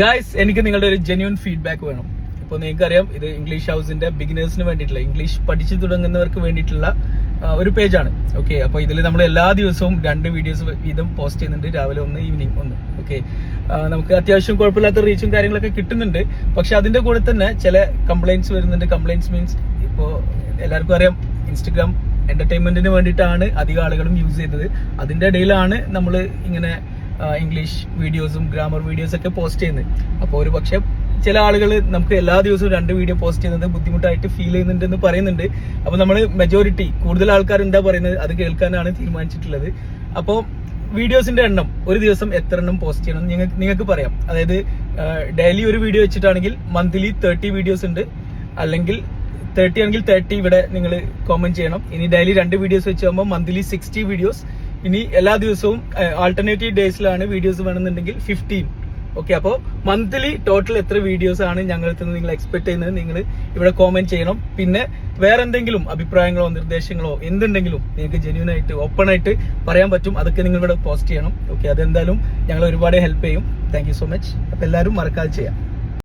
Guys എനിക്ക് നിങ്ങളുടെ ഒരു ജെന്യൂൻ ഫീഡ്ബാക്ക് വേണം. ഇപ്പൊ നിങ്ങൾക്കറിയാം ഇത് ഇംഗ്ലീഷ് ഹൗസിന്റെ ബിഗിനേഴ്സിന് വേണ്ടിയിട്ടുള്ള ഇംഗ്ലീഷ് പഠിച്ചു തുടങ്ങുന്നവർക്ക് വേണ്ടിയിട്ടുള്ള ഒരു പേജാണ് ഓക്കെ അപ്പോൾ ഇതിൽ നമ്മൾ എല്ലാ ദിവസവും രണ്ട് വീഡിയോസ് വീതം പോസ്റ്റ് ചെയ്യുന്നുണ്ട് രാവിലെ ഒന്ന് ഈവനിങ് ഒന്ന്. ഓക്കെ നമുക്ക് അത്യാവശ്യം കുഴപ്പമില്ലാത്ത റീച്ചും കാര്യങ്ങളൊക്കെ കിട്ടുന്നുണ്ട്. പക്ഷെ അതിന്റെ കൂടെ തന്നെ ചില കംപ്ലൈന്റ്സ് വരുന്നുണ്ട്. കംപ്ലൈന്റ്സ് മീൻസ് ഇപ്പോ എല്ലാവർക്കും അറിയാം ഇൻസ്റ്റഗ്രാം എന്റർടൈൻമെന്റിന് വേണ്ടിയിട്ടാണ് അധികം ആളുകളും യൂസ് ചെയ്തത്. അതിന്റെ ഇടയിലാണ് നമ്മൾ ഇങ്ങനെ ഇംഗ്ലീഷ് വീഡിയോസും ഗ്രാമർ വീഡിയോസ് ഒക്കെ പോസ്റ്റ് ചെയ്യുന്നത് അപ്പോൾ ഒരു പക്ഷേ ചില ആളുകൾ നമുക്ക് എല്ലാ ദിവസവും രണ്ട് വീഡിയോ പോസ്റ്റ് ചെയ്യുന്നത് ബുദ്ധിമുട്ടായിട്ട് ഫീൽ ചെയ്യുന്നുണ്ടെന്ന് പറയുന്നുണ്ട്. അപ്പോൾ നമ്മൾ മെജോറിറ്റി കൂടുതൽ ആൾക്കാർ എന്താ പറയുന്നത്? അത് കേൾക്കാനാണ് തീരുമാനിച്ചിട്ടുള്ളത്. അപ്പോൾ വീഡിയോസിന്റെ എണ്ണം ഒരു ദിവസം എത്ര എണ്ണം പോസ്റ്റ് ചെയ്യണം നിങ്ങൾക്ക് നിങ്ങൾക്ക് പറയാം. അതായത് ഡെയിലി ഒരു വീഡിയോ വെച്ചിട്ടാണെങ്കിൽ മന്ത്ലി തേർട്ടി വീഡിയോസ് ഉണ്ട്. അല്ലെങ്കിൽ തേർട്ടി ആണെങ്കിൽ തേർട്ടി ഇവിടെ നിങ്ങൾ കോമന്റ് ചെയ്യണം. ഇനി ഡെയിലി രണ്ട് വീഡിയോസ് വെച്ച് മന്ത്ലി സിക്സ്റ്റി വീഡിയോസ് ഇനി എല്ലാ ദിവസവും ആൾട്ടർനേറ്റീവ് ഡേയ്സിലാണ് വീഡിയോസ് വേണമെന്നുണ്ടെങ്കിൽ ഫിഫ്റ്റീൻ ഓക്കെ അപ്പോൾ മന്ത്ലി ടോട്ടൽ എത്ര വീഡിയോസ് ആണ് നിന്ന് നിങ്ങൾ എക്സ്പെക്ട് ചെയ്യുന്നത് നിങ്ങൾ ഇവിടെ കോമെന്റ് ചെയ്യണം. പിന്നെ വേറെ എന്തെങ്കിലും അഭിപ്രായങ്ങളോ നിർദ്ദേശങ്ങളോ എന്തുണ്ടെങ്കിലും നിങ്ങൾക്ക് ജെന്യൂൻ ആയിട്ട് ഓപ്പൺ ആയിട്ട് പറയാൻ പറ്റും. അതൊക്കെ നിങ്ങൾ ഇവിടെ പോസ്റ്റ് ചെയ്യണം. ഓക്കെ അതെന്തായാലും ഞങ്ങൾ ഒരുപാട് ഹെൽപ്പ് ചെയ്യും. താങ്ക് സോ മച്ച് അപ്പോൾ എല്ലാവരും മറക്കാതെ ചെയ്യാം.